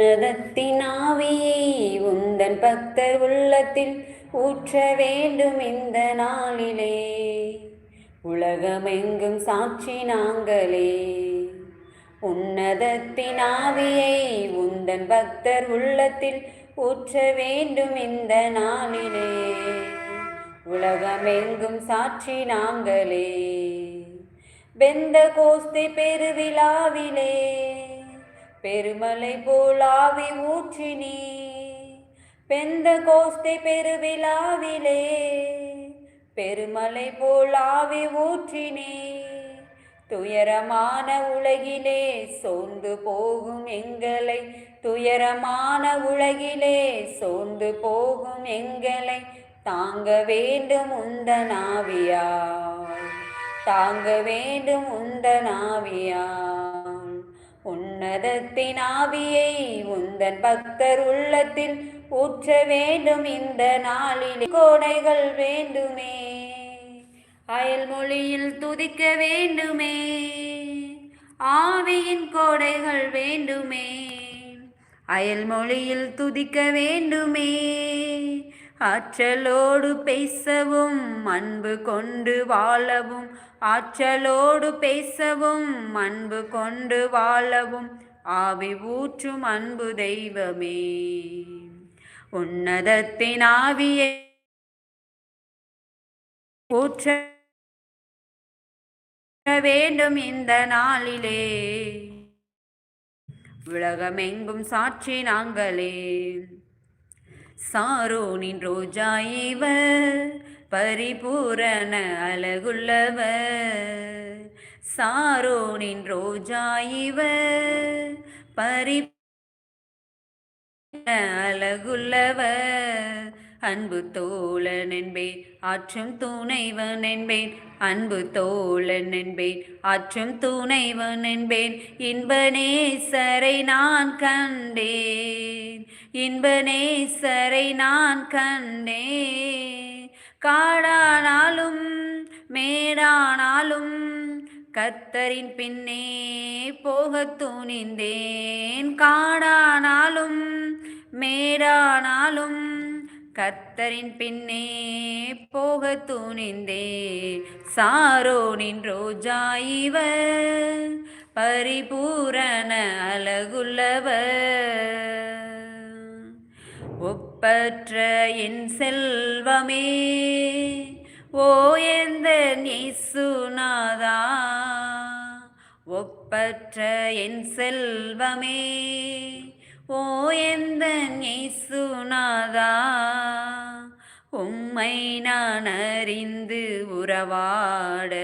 உன்னதத்தின் உந்தன் பக்தர் உள்ளத்தில் ஊற்ற வேண்டும் இந்த நாளிலே. உலகமெங்கும் சாட்சி நாங்களே. உன்னதத்தின் ஆவியை உந்தன் பக்தர் உள்ளத்தில் ஊற்ற வேண்டும் இந்த நாளிலே. உலகமெங்கும் சாட்சி நாங்களே. வெந்த கோஸ்தி பெருவிழாவிலே. பெருமலை போலாவி ஊற்றினி பெந்த கோஸ்தை பெருவிழாவிலே பெருமலை போலாவி ஊற்றினே துயரமான உலகிலே சோர்ந்து போகும் எங்களை. துயரமான உலகிலே சோர்ந்து போகும் எங்களை. தாங்க வேண்டும் உந்த நாவியா தாங்க வேண்டும் உந்த நாவியா உன்னதத்தின் ஆவியை உந்தன் பக்தர் உள்ளத்தில் ஊற்ற வேண்டும் இந்த நாளில். கோடைகள் வேண்டுமே. அயல் மொழியில் துதிக்க வேண்டுமே. ஆவியின் கோடைகள் வேண்டுமே. அயல் மொழியில் துதிக்க வேண்டுமே. ஆற்றலோடு பேசவும் அன்பு கொண்டு வாழவும். ஆற்றலோடு பேசவும் அன்பு கொண்டு வாழவும். ஆவி ஊற்றும் அன்பு தெய்வமே. உன்னதத்தின் ஆவியை ஊற்ற வேண்டும் இந்த நாளிலே. உலகமெங்கும் சாட்சி நாங்களே. சாரோனின் ரோஜா இவர் பரிபூரண அழகுள்ளவர். சாரோனின் ரோஜா இவர் பரி அழகுள்ளவர். அன்பு தோழன் என்பேன் ஆற்றும் துணைவன் என்பேன். அன்பு தோழன் என்பேன் ஆற்றும் துணைவன் என்பேன். இன்பநேசரை நான் கண்டேன் இன்பநேசரை நான் கண்டேன். காடானாலும் மேடானாலும் கத்தரின் பின்னே போக துணிந்தேன். காடானாலும் மேடானாலும் கத்தரின் பின்னே போக துணிந்தே. சாரோனின் ரோஜா இவர் பரிபூரண அழகுள்ளவர். ஒப்பற்ற என் செல்வமே ஓ எந்த இயேசுநாதா ஒப்பற்ற என் செல்வமே போயந்தேசுநாதா உம்மை நான் அறிந்து உறவாட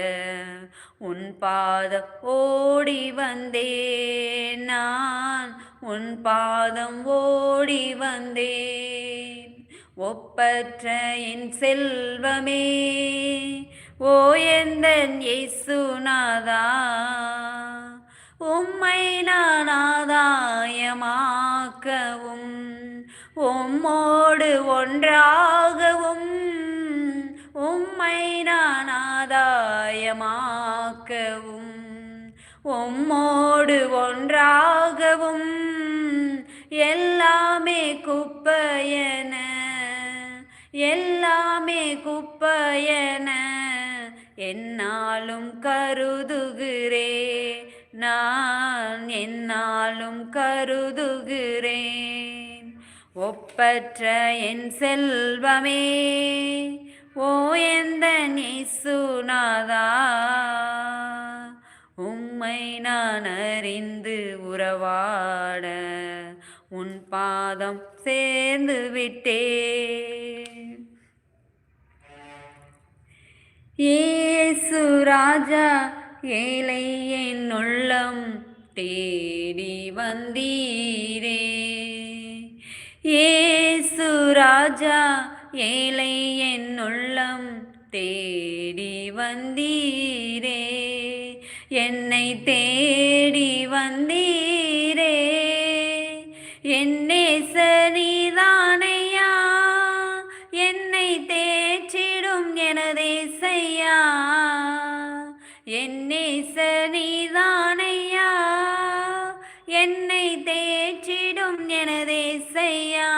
உன் பாதம் ஓடி வந்தேன் நான். உன் பாதம் ஓடி வந்தேன். ஒப்பற்ற என் செல்வமே ஓ எந்த இயேசுநாதா? உம்மை நான் ஆதாயமாக்கவும் உம்மோடு ஒன்றாகவும் உம்மை நான் ஆதாயமாக்கவும் உம்மோடு ஒன்றாகவும் எல்லாமே குப்பையன எல்லாமே குப்பையன என்னாலும் கருதுகிறே. நான் என்னாலும் கருதுகிறேன். ஒப்பற்ற என் செல்வமே ஓ எந்த நீசுநாதா? உம்மை நான் அறிந்து உறவாட உன் பாதம் சேர்ந்து விட்டேன். ஏசு ராஜா ஏழை என் உள்ளம் தேடி வந்தீரே. ஏசு ராஜா ஏழை என் உள்ளம் தேடி வந்தீரே. என்னை தே எனதேசையா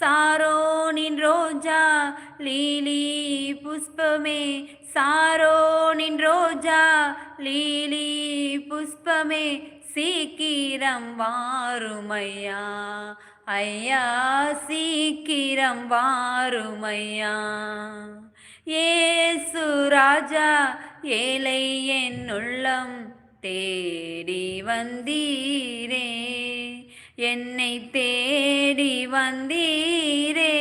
சாரோனின் ரோஜா லீலி புஷ்பமே. சாரோனின் ரோஜா லீலி புஷ்பமே. சீக்கிரம் வாருமையா? ஐயா சீக்கிரம் வாருமையா? ஏசு ராஜா ஏழை என் உள்ளம் தேடி வந்தீரே. என்னை தேடி வந்தீரே.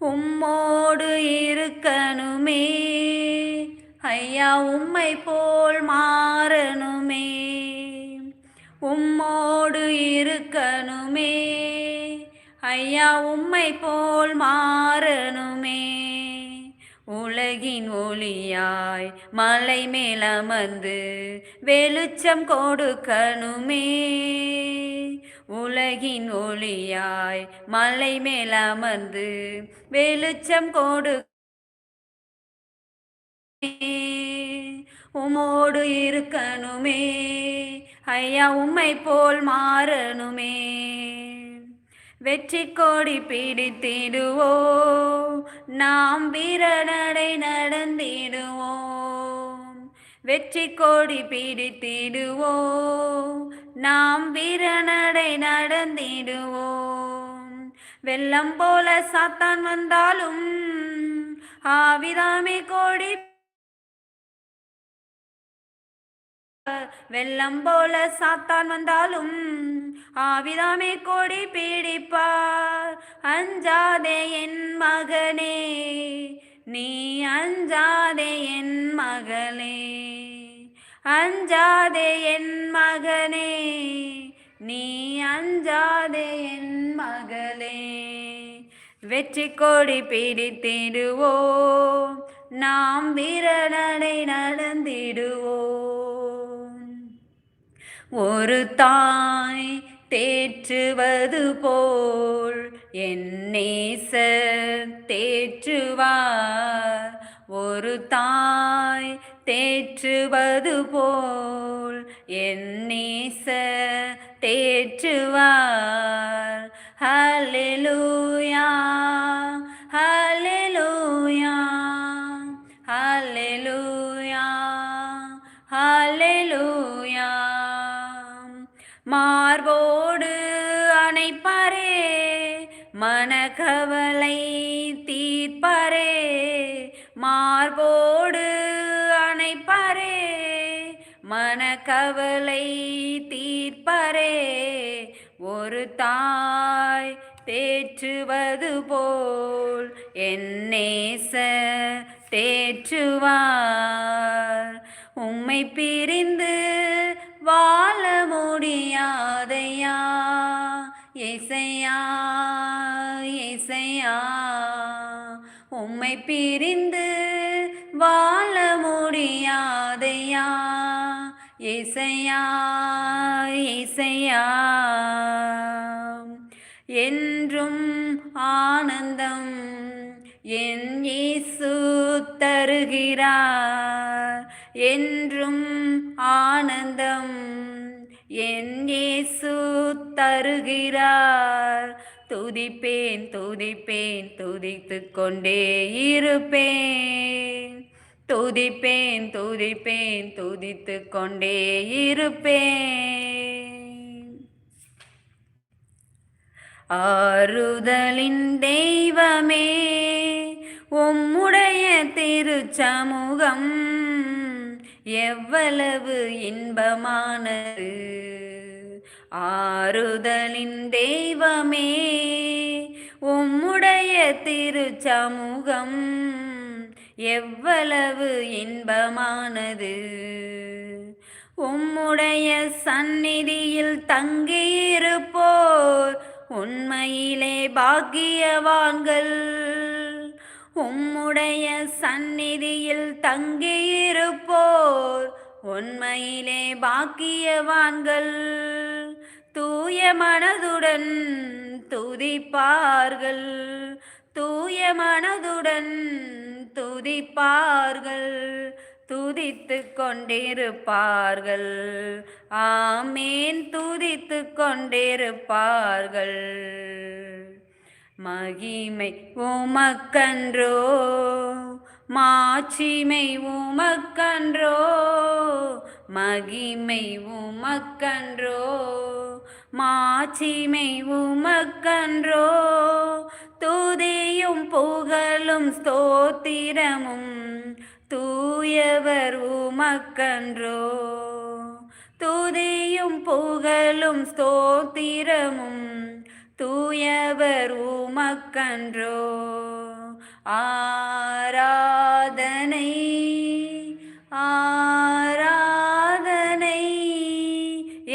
உம்மோடு இருக்கணுமே. ஐயா உம்மை போல் மாறணுமே. உம்மோடு இருக்கணுமே. ஐயா உம்மை போல் மாறணுமே. உலகின் ஒளியாய் மலை மேலமர்ந்து வெளிச்சம் கொடுக்கணுமே. உலகின் ஒளியாய் மலை மேலமர்ந்து வெளிச்சம் கொடு உமோடு இருக்கணுமே. ஐயா உம்மை போல் மாறணுமே. வெற்றி கோடி பிடித்திடுவோம். நாம் வீரநடை நடந்திடுவோம். வெற்றி கோடி பிடித்திடுவோம். நாம் வீரநடை நடந்திடுவோம். வெள்ளம் போல சாத்தான் வந்தாலும் ஆவிதாமே கோடி. வெள்ளம் போல சாத்தான் வந்தாலும் ஆவிதாமே கொடி பீடிப்பார். அஞ்சாதே என் மகனே நீ அஞ்சாதே என் மகளே. அஞ்சாதே என் மகனே நீ அஞ்சாதே என் மகளே. வெற்றி கொடி பிடித்திடுவோம். நாம் வீரநடை நடந்திடுவோம். ஒரு தாய் தேற்றுவது போல் என் தேற்றுவார். ஒரு தாய் தேற்றுவது போல் என் தேற்றுவார். ஹalleluya. மனக்கவலை தீர்ப்பரே. மார்போடு அணைப்பரே. மனக்கவலை தீர்ப்பரே. ஒரு தாய் தேற்றுவது போல் என்னேச தேற்றுவார். உம்மை பிரிந்து வாழ முடியாதை. உம்மை பிரிந்து வாழ முடியாதையா? இசையா இசையா என்றும் ஆனந்தம் என் இயேசு தருகிறார். என்றும் ஆனந்தம் என் இயேசு தருகிறார். துதிப்பேன் துதிப்பேன் துதித்து கொண்டே இருப்பேன். துதிப்பேன் துதிப்பேன் துதித்து கொண்டே இருப்பேன். ஆறுதலின் தெய்வமே உம்முடைய திருச்சமூகம் எவ்வளவு இன்பமானது. ஆறுதலின் தெய்வமே உம்முடைய திருச்சமூகம் எவ்வளவு இன்பமானது. உம்முடைய சந்நிதியில் தங்கியிருப்போர் உண்மையிலே பாக்கியவான்கள். உம்முடைய சந்நிதியில் தங்கியிருப்போர் உண்மையிலே பாக்கியவான்கள். தூய மனதுடன் துதிப்பார்கள். தூய மனதுடன் துதிப்பார்கள். துதித்து கொண்டிருப்பார்கள். ஆமேன் துதித்து கொண்டிருப்பார்கள். மகிமை உமக்கன்றோ. மாட்சிமை உமக்கன்றோ மகிமை உமக்கன்றோ மாட்சிமை உமக்கன்றோ துதியும் புகழும் ஸ்தோத்திரமும் தூயவர் உமக்கன்றோ துதியும் புகழும் ஸ்தோத்திரமும் தூயவர் உமக்கன்றோ. ஆராதனை ஆராதனை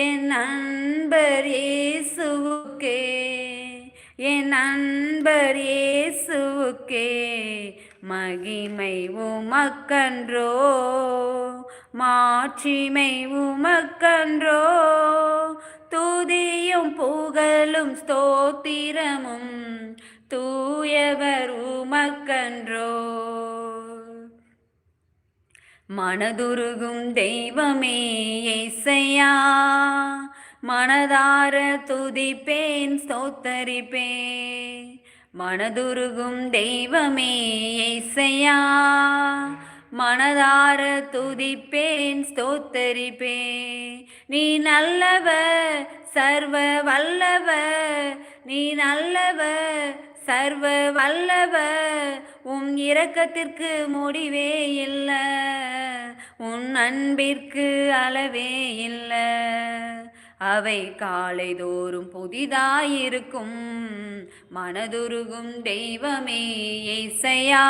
என் நண்பர் இயேசுவுக்கே என் நண்பர் இயேசுவுக்கே மகிமை உமக்கன்றோ மாட்சிமை உமக்கன்றோ துதியும் புகழும் ஸ்தோத்திரமும் தூயவர் உமக்கன்றோ. மனதுருகும் தெய்வமே இசையா. மனதார துதிப்பேன் ஸ்தோத்தரிப்பேன் மனதுருகும் தெய்வமே இசையா. மனதார துதிப்பேன் ஸ்தோத்தரிப்பேன் நீ நல்லவ சர்வ வல்லவ நீ நல்லவ சர்வ வல்லவ உம் இரக்கத்திற்கு முடிவே இல்லை. உன் அன்பிற்கு அளவே இல்லை. அவை காலைதோறும் புதிதாயிருக்கும். மனதுருகும் தெய்வமே இசையா.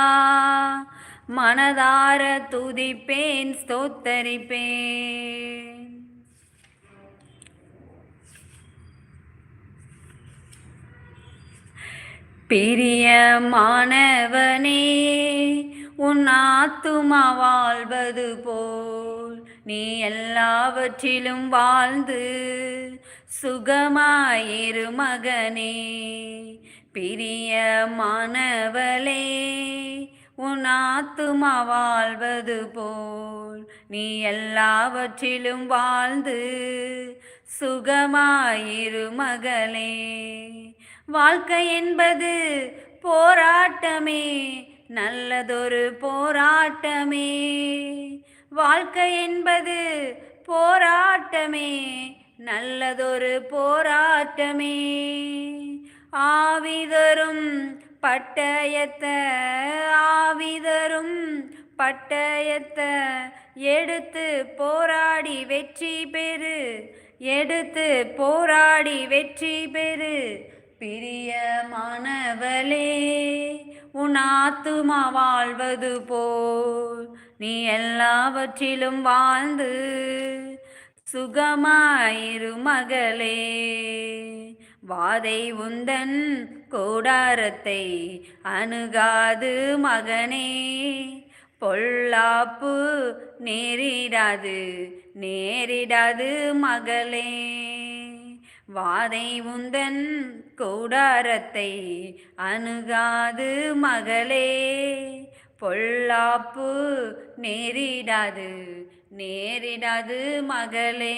மனதார துதிப்பேன் ஸ்தோத்தரிப்பேன். பிரியமானவனே உன் ஆத்துமா வாழ்வது போல் நீ எல்லாவற்றிலும் வாழ்ந்து சுகமாயிரு மகனே. பிரியமானவளே உன் ஆத்துமா வாழ்வது போல் நீ எல்லாவற்றிலும் வாழ்ந்து சுகமாயிரு மகளே. வாழ்க்கை என்பது போராட்டமே நல்லதொரு போராட்டமே. வாழ்க்கை என்பது போராட்டமே நல்லதொரு போராட்டமே. ஆவிதரும் பட்டயத்தை ஆவிதரும் பட்டயத்தை எடுத்து போராடி வெற்றி பெறு எடுத்து போராடி வெற்றி பெறு. பிரியமானவளே உன் ஆத்துமா வாழ்வது போல் நீ எல்லாவற்றிலும் வாழ்ந்து சுகமாயிரு மகளே. வாதை உந்தன் கோடாரத்தை அணுகாது மகனே பொல்லாப்பு நேரிடாது நேரிடாது மகளே. வாதை உந்தன் கூடாரத்தை அணுகாது மகளே. பொல்லாப்பு நேரிடாது நேரிடாது மகளே.